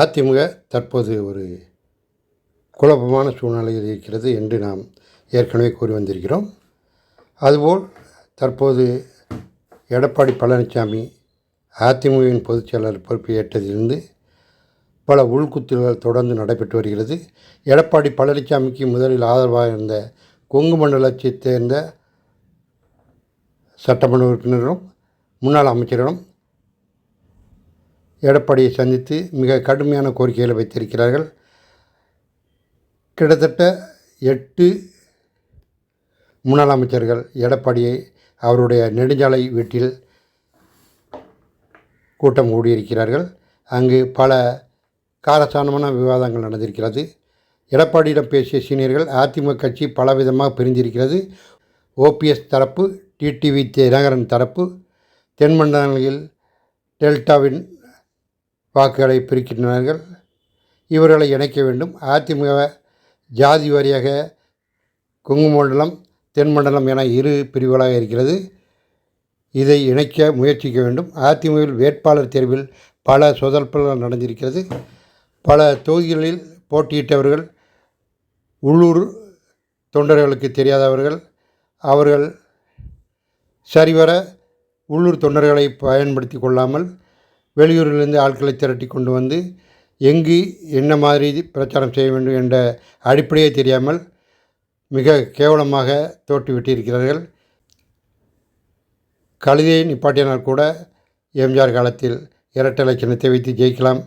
அதிமுக தற்போது ஒரு குழப்பமான சூழ்நிலையில் இருக்கிறது என்று நாம் ஏற்கனவே கூறி வந்திருக்கிறோம். அதுபோல் தற்போது எடப்பாடி பழனிசாமி அதிமுகவின் பொதுச் செயலாளர் பொறுப்பை ஏற்றதிலிருந்து பல உள்குத்துகள் தொடர்ந்து நடைபெற்று வருகிறது. எடப்பாடி பழனிசாமிக்கு முதலில் ஆதரவாக இருந்த கொங்கு மண்டலத்தைச் சேர்ந்த சட்டமன்ற உறுப்பினரும் முன்னாள் அமைச்சர்களும் எடப்பாடியை சந்தித்து மிக கடுமையான கோரிக்கைகளை வைத்திருக்கிறார்கள். கிட்டத்தட்ட எட்டு முன்னாள் அமைச்சர்கள் எடப்பாடியை அவருடைய நெடுஞ்சாலை வீட்டில் கூட்டம் கூடியிருக்கிறார்கள். அங்கு பல காரசாரமான விவாதங்கள் நடந்திருக்கிறது. எடப்பாடியிடம் பேசிய சீனியர்கள் அதிமுக கட்சி பலவிதமாக பிரிந்திருக்கிறது. ஓபிஎஸ் தரப்பு டிடிவி தினகரன் தரப்பு தென் மண்டலங்களில் டெல்டாவின் வாக்குகளை பிரிக்கின்றனர் இவர்களை இணைக்க வேண்டும். அதிமுக ஜாதி வாரியாக கொங்கு மண்டலம் தென் மண்டலம் என இரு பிரிவுகளாக இருக்கிறது. இதை இணைக்க முயற்சிக்க வேண்டும். அதிமுகவில் வேட்பாளர் தேர்வில் பல சொதல்பல்கள் நடந்திருக்கிறது. பல தொகுதிகளில் போட்டியிட்டவர்கள் உள்ளூர் தொண்டர்களுக்கு தெரியாதவர்கள் அவர்கள் சரிவர உள்ளூர் தொண்டர்களை பயன்படுத்தி கொள்ளாமல் வெளியூரிலிருந்து ஆட்களை திரட்டி கொண்டு வந்து எங்கு என்ன மாதிரி பிரச்சாரம் செய்ய வேண்டும் என்ற அடிப்படையே தெரியாமல் மிக கேவலமாக தோற்றுவிட்டிருக்கிறார்கள். கழுதையை நிப்பாட்டினால் கூட எம்ஜிஆர் காலத்தில் இரட்டை சின்னத்தை வைத்து ஜெயிக்கலாம்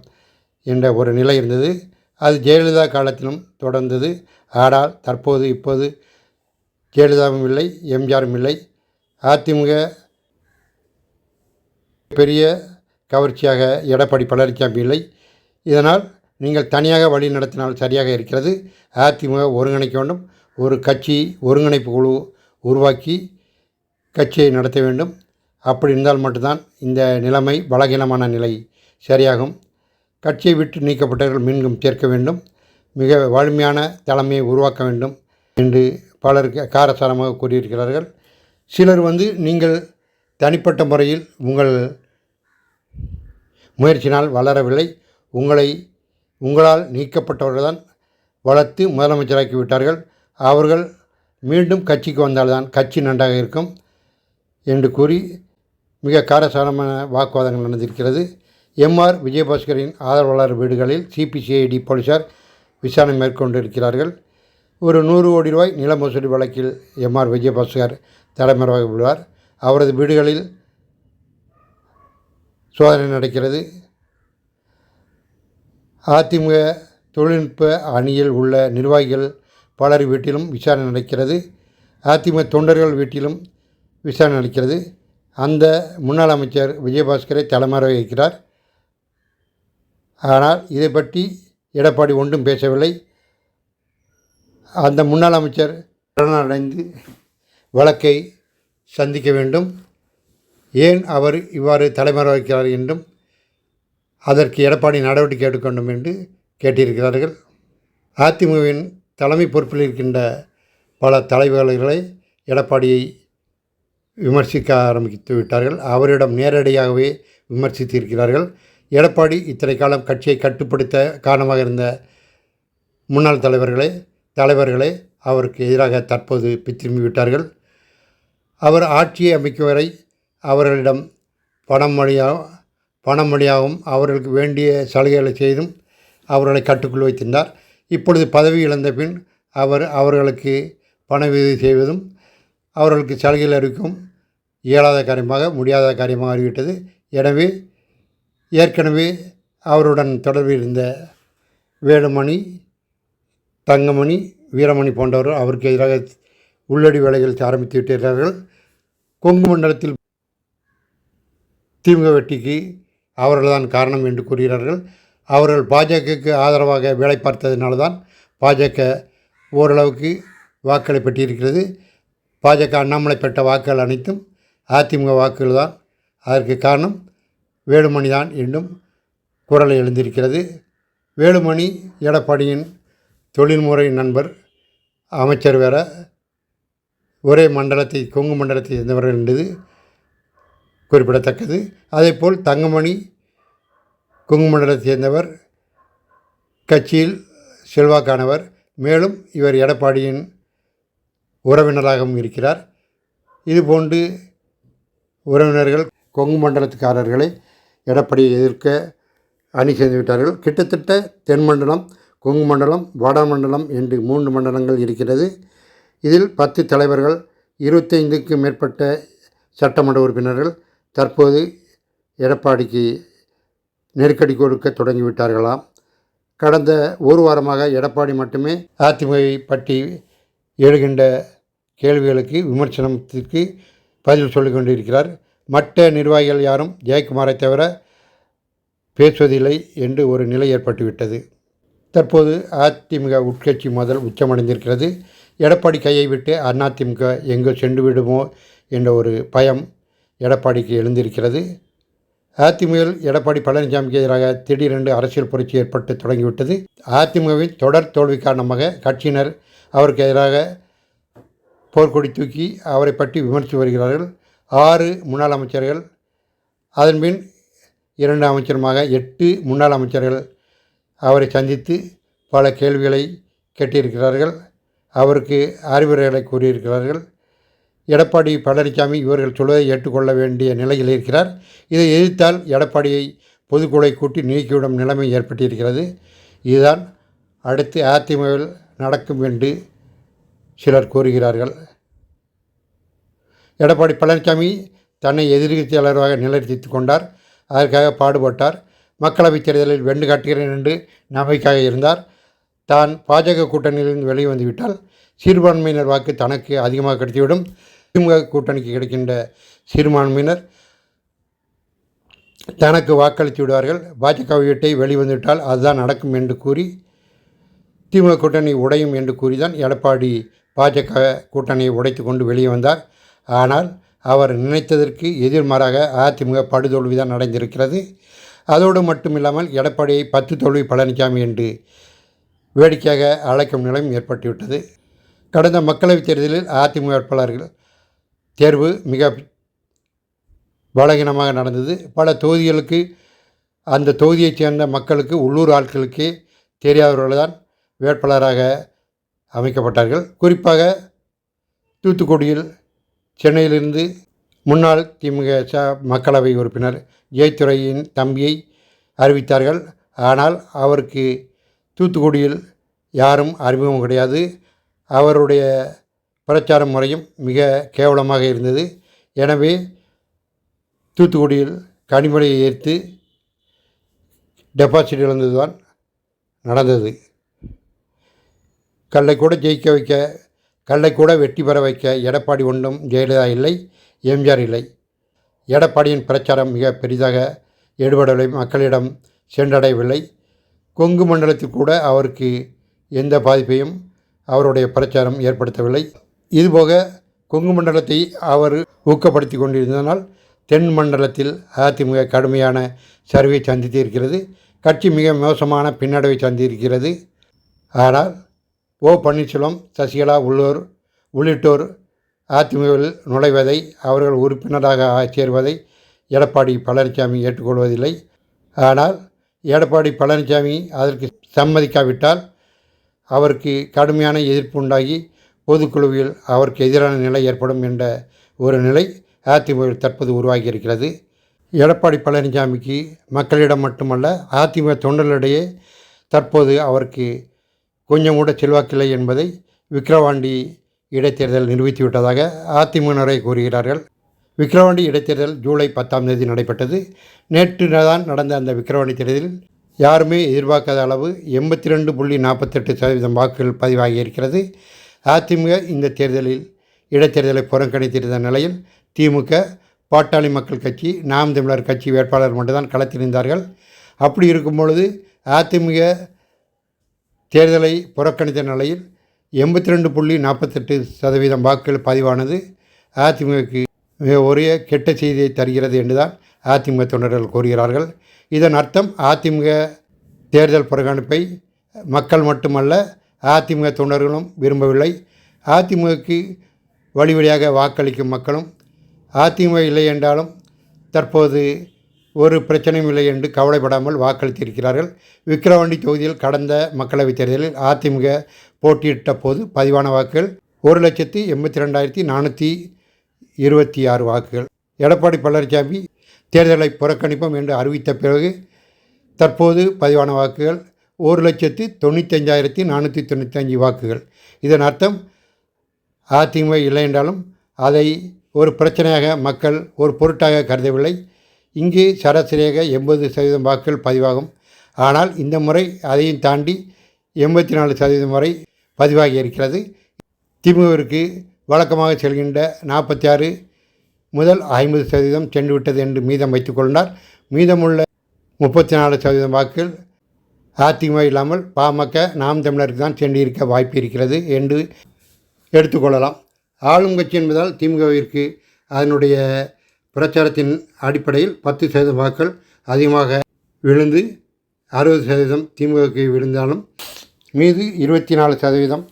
என்ற ஒரு நிலை இருந்தது. அது ஜெயலலிதா காலத்திலும் தொடர்ந்தது. ஆனால் தற்போது இப்போது ஜெயலலிதாவும் இல்லை எம்ஜிஆரும் இல்லை. அதிமுக பெரிய கவர்ச்சியாக எடப்பாடி பழனிசாமி இல்லை. இதனால் நீங்கள் தனியாக வழி நடத்தினால் சரியாக இருக்கிறது. அதிமுக ஒருங்கிணைக்க வேண்டும். ஒரு கட்சி ஒருங்கிணைப்பு குழு உருவாக்கி கட்சியை நடத்த வேண்டும். அப்படி இருந்தால் மட்டும்தான் இந்த நிலைமை பலகீனமான நிலை சரியாகும். கட்சியை விட்டு நீக்கப்பட்டவர்கள் மீண்டும் சேர்க்க வேண்டும். மிக வலிமையான தலைமையை உருவாக்க வேண்டும் என்று பலர் காரசாரமாக கூறியிருக்கிறார்கள். சிலர் வந்து நீங்கள் தனிப்பட்ட முறையில் உங்கள் முயற்சினால் வளரவில்லை. உங்களை உங்களால் நீக்கப்பட்டவர்கள்தான் வளர்த்து முதலமைச்சராக்கி விட்டார்கள். அவர்கள் மீண்டும் கட்சிக்கு வந்தால்தான் கட்சி நன்றாக இருக்கும் என்று கூறி மிக காரசாரமான வாக்குவாதங்கள் நடந்திருக்கிறது. எம்ஆர் விஜயபாஸ்கரின் ஆதரவாளர் வீடுகளில் சிபிசிஐடி போலீசார் விசாரணை மேற்கொண்டிருக்கிறார்கள். ஒரு நூறு கோடி ரூபாய் நில மோசடி வழக்கில் எம்ஆர் விஜயபாஸ்கர் தலைமறைவாக உள்ளார். அவரது வீடுகளில் சோதனை நடக்கிறது. அதிமுக தொழில்நுட்ப அணியில் உள்ள நிர்வாகிகள் பலர் வீட்டிலும் விசாரணை நடக்கிறது. அதிமுக தொண்டர்கள் வீட்டிலும் விசாரணை நடக்கிறது. அந்த முன்னாள் அமைச்சர் விஜயபாஸ்கரை தலைமறை வைக்கிறார். ஆனால் இதை பற்றி எடப்பாடி ஒன்றும் பேசவில்லை. அந்த முன்னாள் அமைச்சர் அடைந்து வழக்கை சந்திக்க வேண்டும். ஏன் அவர் இவ்வாறு தலைமறை வைக்கிறார் என்றும் அதற்கு எடப்பாடி நடவடிக்கை எடுக்க வேண்டும் என்று கேட்டிருக்கிறார்கள். அதிமுகவின் தலைமை பொறுப்பில் இருக்கின்ற பல தலைவர்களை எடப்பாடியை விமர்சிக்க ஆரம்பித்து விட்டார்கள். அவரிடம் நேரடியாகவே விமர்சித்திருக்கிறார்கள். எடப்பாடி இத்தனை காலம் கட்சியை கட்டுப்படுத்த காரணமாக இருந்த முன்னாள் தலைவர்களே தலைவர்களே அவருக்கு எதிராக தற்போது பித்திரும்பி விட்டார்கள் அவர் ஆட்சியை அமைக்கும் வரை அவர்களிடம் பணம் வழியாக பணம் வழியாகவும் அவர்களுக்கு வேண்டிய சலுகைகளை செய்தும் அவர்களை கட்டுக்குள் வைத்திருந்தார். இப்பொழுது பதவி இழந்த பின் அவர் அவர்களுக்கு பண உதவி செய்வதும் அவர்களுக்கு சலுகைகள் அறிவிக்கும் இயலாத காரியமாக முடியாத காரியமாக அறிவிட்டது எனவே ஏற்கனவே அவருடன் தொடர்பில் இருந்த வேலுமணி தங்கமணி வீரமணி போன்றவர்கள் அவருக்கு எதிராக உள்ளடி வேலைகள் ஆரம்பித்து விட்டார்கள் கொங்கு மண்டலத்தில் திமுக வெட்டிக்கு அவர்கள்தான் காரணம் என்று கூறுகிறார்கள். அவர்கள் பாஜகவுக்கு ஆதரவாக வேலை பார்த்ததினால தான் பாஜக ஓரளவுக்கு வாக்களை பெற்றிருக்கிறது. பாஜக அண்ணாமலை பெற்ற வாக்குகள் அனைத்தும் அதிமுக வாக்குகள் தான் அதற்கு காரணம் வேலுமணி தான் என்றும் குரல் எழுந்திருக்கிறது. வேலுமணி எடப்பாடியின் தொழில்முறை நண்பர் அமைச்சர் வேற. ஒரே மண்டலத்தை கொங்கு மண்டலத்தை சேர்ந்தவர்கள் என்பது குறிப்பிடத்தக்கது. அதேபோல் தங்கமணி குங்குமண்டலத்தை சேர்ந்தவர் கட்சியில் செல்வாக்கானவர். மேலும் இவர் எடப்பாடியின் உறவினராகவும் இருக்கிறார். இதுபோன்று உறவினர்கள் கொங்கு மண்டலத்துக்காரர்களை எடப்பாடியை எதிர்க்க அணி சேர்ந்து விட்டார்கள். கிட்டத்தட்ட தென் மண்டலம் கொங்கு மண்டலம் வடமண்டலம் என்று மூன்று மண்டலங்கள் இருக்கிறது. இதில் பத்து தலைவர்கள் இருபத்தைந்துக்கு மேற்பட்ட சட்டமன்ற உறுப்பினர்கள் தற்போது எடப்பாடிக்கு நெருக்கடி கொடுக்க தொடங்கிவிட்டார்களாம். கடந்த ஒரு வாரமாக எடப்பாடி மட்டுமே அதிமுகவை பற்றி எழுகின்ற கேள்விகளுக்கு விமர்சனத்திற்கு பதில் சொல்லிக் கொண்டிருக்கிறார். மற்ற நிர்வாகிகள் யாரும் ஜெயக்குமாரை தவிர பேசுவதில்லை என்று ஒரு நிலை ஏற்பட்டுவிட்டது. தற்போது அதிமுக உட்கட்சி முதல் உச்சமடைந்திருக்கிறது. எடப்பாடி கையை விட்டு அதிமுக எங்கே சென்று விடுமோ என்ற ஒரு பயம் எடப்பாடிக்கு எழுந்திருக்கிறது. அதிமுகவில் எடப்பாடி பழனிசாமிக்கு எதிராக திடீரென்று அரசியல் புரட்சி ஏற்பட்டு தொடங்கிவிட்டது. அதிமுகவின் தொடர் தோல்வி காரணமாக கட்சியினர் அவருக்கு எதிராக போர்க்கொடி தூக்கி அவரை பற்றி விமர்சித்து வருகிறார்கள். ஆறு முன்னாள் அமைச்சர்கள் அதன்பின் இரண்டு அமைச்சருமாக எட்டு முன்னாள் அமைச்சர்கள் அவரை சந்தித்து பல கேள்விகளை கேட்டிருக்கிறார்கள். அவருக்கு அறிவுரைகளை கூறியிருக்கிறார்கள். எடப்பாடி பழனிசாமி இவர்கள் சொல்வதை ஏற்றுக்கொள்ள வேண்டிய நிலையில் இருக்கிறார். இதை எதிர்த்தால் எடப்பாடியை பொதுக்குழை கூட்டி நீக்கிவிடும் நிலைமை ஏற்பட்டிருக்கிறது. இதுதான் அடுத்து அதிமுகவில் நடக்கும் என்று சிலர் கூறுகிறார்கள். எடப்பாடி பழனிசாமி தன்னை எதிர்கட்சியாளராக நிலைநிறுத்தி கொண்டார். அதற்காக பாடுபட்டார். மக்களவைத் தேர்தலில் வென்று காட்டுகிறேன் என்று நம்பிக்கையாக இருந்தார். தான் பாஜக கூட்டணியிலிருந்து வெளியே வந்துவிட்டால் சிறுபான்மையினர் வாக்கு தனக்கு அதிகமாக கிடைத்துவிடும். திமுக கூட்டணிக்கு கிடைக்கின்ற சிறுபான்மையினர் தனக்கு வாக்களித்து விடுவார்கள். பாஜக விட்டை வெளிவந்துவிட்டால் அதுதான் நடக்கும் என்று கூறி திமுக கூட்டணி உடையும் என்று கூறிதான் எடப்பாடி பாஜக கூட்டணியை உடைத்து கொண்டு வெளியே வந்தார். ஆனால் அவர் நினைத்ததற்கு எதிர்மாறாக அதிமுக படுதோல்விதான் நடந்திருக்கிறது அதோடு மட்டுமில்லாமல் எடப்பாடியை பத்து தோல்வி பழனிசாமி என்று வேடிக்கையாக அழைக்கும் நிலையும் ஏற்பட்டுவிட்டது. கடந்த மக்களவைத் தேர்தலில் அதிமுக வேட்பாளர்கள் தேர்வு மிக பலகீனமாக நடந்தது. பல தொகுதிகளுக்கு அந்த தொகுதியைச் சேர்ந்த மக்களுக்கு உள்ளூர் ஆட்களுக்கே தெரியாதவர்கள் தான் வேட்பாளராக அமைக்கப்பட்டார்கள். குறிப்பாக தூத்துக்குடியில் சென்னையிலிருந்து முன்னாள் திமுக ச மக்களவை உறுப்பினர் ஜெயத்துறையின் தம்பியை அறிவித்தார்கள். ஆனால் அவருக்கு தூத்துக்குடியில் யாரும் அறிமுகம் கிடையாது. அவருடைய பிரச்சார முறையும் மிக கேவலமாக இருந்தது. எனவே தூத்துக்குடியில் கனிமொழியை ஏற்று டெபாசிட் இழந்ததுதான் நடந்தது. கல்லை கூட ஜெயிக்க வைக்க கல்லை கூட வெற்றி பெற வைக்க எடப்பாடி ஒன்றும் ஜெயலலிதா இல்லை எம்ஜிஆர் இல்லை. எடப்பாடியின் பிரச்சாரம் மிக பெரிதாக ஈடுபடவில்லை மக்களிடம் சென்றடையவில்லை. கொங்கு மண்டலத்தில் கூட அவருக்கு எந்த பாதிப்பையும் அவருடைய பிரச்சாரம் ஏற்படுத்தவில்லை. இதுபோக கொங்கு மண்டலத்தை அவர் ஊக்கப்படுத்தி கொண்டிருந்ததனால் தென் மண்டலத்தில் அதிமுக கடுமையான சரிவை சந்தித்து இருக்கிறது கட்சி மிக மோசமான பின்னடைவை சந்திருக்கிறது ஆனால் ஓ பன்னீர்செல்வம் சசிகலா உள்ளோர் உள்ளிட்டோர் அதிமுகவில் நுழைவதை அவர்கள் உறுப்பினராக சேர்வதை எடப்பாடி பழனிசாமி ஏற்றுக்கொள்வதில்லை. ஆனால் எடப்பாடி பழனிசாமி அதற்கு சம்மதிக்காவிட்டால் அவருக்கு கடுமையான எதிர்ப்பு உண்டாகி பொதுக்குழுவில் அவருக்கு எதிரான நிலை ஏற்படும் என்ற ஒரு நிலை அதிமுகவில் தற்போது உருவாகி இருக்கிறது எடப்பாடி பழனிசாமிக்கு மக்களிடம் மட்டுமல்ல அதிமுக தொண்டர்களிடையே தற்போது அவருக்கு கொஞ்சம் கூட செல்வாக்கில்லை என்பதை விக்கிரவாண்டி இடைத்தேர்தல் நிரூபித்துவிட்டதாக அதிமுகவினரை கூறுகிறார்கள். விக்கிரவாண்டி இடைத்தேர்தல் ஜூலை பத்தாம் தேதி நடைபெற்றது. நேற்று தான் நடந்த அந்த விக்கிரவாண்டி தேர்தலில் யாருமே எதிர்பார்க்காத அளவு எண்பத்தி ரெண்டு புள்ளி நாற்பத்தெட்டு சதவீதம் வாக்குகள் பதிவாகி இருக்கிறது அதிமுக இந்த தேர்தலில் இடைத்தேர்தலை புறக்கணித்திருந்த நிலையில் திமுக பாட்டாளி மக்கள் கட்சி நாம் தமிழர் கட்சி வேட்பாளர் மட்டும்தான் களத்தில் இருந்தார்கள் அப்படி இருக்கும் பொழுது அதிமுக தேர்தலை புறக்கணித்த நிலையில் எண்பத்தி ரெண்டு புள்ளி நாற்பத்தெட்டு சதவீதம் வாக்குகள் பதிவானது அதிமுகக்கு மிக ஒரே கெட்ட செய்தியை தருகிறது என்றுதான் அதிமுக தொண்டர்கள் கூறுகிறார்கள். இதன் அர்த்தம் அதிமுக தேர்தல் புறக்கணிப்பை மக்கள் மட்டுமல்ல அதிமுக தொண்டர்களும் விரும்பவில்லை. அதிமுகக்கு வழி வழியாக வாக்களிக்கும் மக்களும் அதிமுக இல்லை என்றாலும் தற்போது ஒரு பிரச்சனையும் இல்லை என்று கவலைப்படாமல் வாக்களித்திருக்கிறார்கள். விக்கிரவாண்டி தொகுதியில் கடந்த மக்களவைத் தேர்தலில் அதிமுக போட்டியிட்ட போது பதிவான வாக்குகள் ஒரு லட்சத்தி எண்பத்தி ரெண்டாயிரத்தி நானூற்றி இருபத்தி ஆறு வாக்குகள். எடப்பாடி பழனிசாமி தேர்தலை புறக்கணிப்போம் என்று அறிவித்த பிறகு தற்போது பதிவான வாக்குகள் ஒரு லட்சத்து தொண்ணூத்தஞ்சாயிரத்தி நானூற்றி தொண்ணூத்தஞ்சு வாக்குகள். இதன் அர்த்தம் அதிமுக இல்லை என்றாலும் அதை ஒரு பிரச்சனையாக மக்கள் ஒரு பொருட்டாக கருதவில்லை. இங்கு சராசரியாக எண்பது சதவீதம் வாக்குகள் பதிவாகும். ஆனால் இந்த முறை அதையும் தாண்டி எண்பத்தி நாலு சதவீதம் வரை பதிவாகி இருக்கிறது. திமுகவிற்கு வழக்கமாக செல்கின்ற நாற்பத்தி ஆறு முதல் ஐம்பது சதவீதம் சென்றுவிட்டது என்று மீதம் வைத்துக்கொண்டார் மீதமுள்ள முப்பத்தி நாலு சதவீதம் வாக்குகள் அதிமுக இல்லாமல் பாமக நாம் தமிழருக்கு தான் சென்றிருக்க வாய்ப்பு இருக்கிறது என்று எடுத்துக்கொள்ளலாம் ஆளும் கட்சி என்பதால் திமுகவிற்கு அதனுடைய பிரச்சாரத்தின் அடிப்படையில் பத்து சதவீத வாக்கள் அதிகமாக விழுந்து அறுபது சதவீதம் திமுகவுக்கு விழுந்தாலும் மீது இருபத்தி நாலு சதவீதம்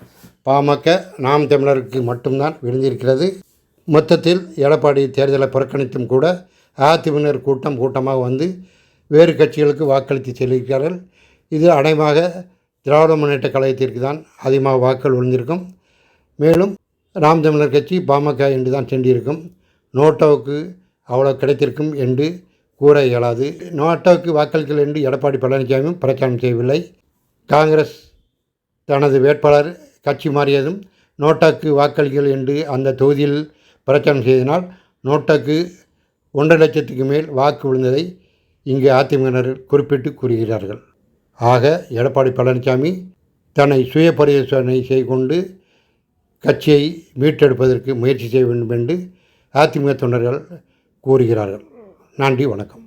பாமக நாம் தமிழருக்கு மட்டும்தான் விழுந்திருக்கிறது. மொத்தத்தில் எடப்பாடி தேர்தலை புறக்கணித்தும் கூட அதிமுக கூட்டம் கூட்டமாக வந்து வேறு கட்சிகளுக்கு வாக்களித்து செல்கிறார்கள். இது அநேகமாக திராவிட முன்னேற்ற கழகத்திற்கு தான் அதிகமாக வாக்குகள் விழுந்திருக்கும் மேலும் நாம் தமிழர் கட்சி பாமக என்று தான் சென்றிருக்கும். நோட்டோவுக்கு அவ்வளோ கிடைத்திருக்கும் என்று கூற இயலாது. நோட்டோவுக்கு வாக்களிக்கல் என்று எடப்பாடி பழனிசாமியும் பிரச்சாரம் செய்யவில்லை. காங்கிரஸ் தனது வேட்பாளர் கட்சி மாறியதும் நோட்டாக்கு வாக்களிகள் என்று அந்த தொகுதியில் பிரச்சாரம் செய்தனால் நோட்டாக்கு ஒன்றரை லட்சத்துக்கு மேல் வாக்கு விழுந்ததை இங்கு அதிமுகவினர் குறிப்பிட்டு கூறுகிறார்கள். ஆக எடப்பாடி பழனிசாமி தன்னை சுய பரிசோதனை செய்து கொண்டு கட்சியை மீட்டெடுப்பதற்கு முயற்சி செய்ய வேண்டும் என்று அதிமுக தொண்டர்கள் கூறுகிறார்கள். நன்றி வணக்கம்.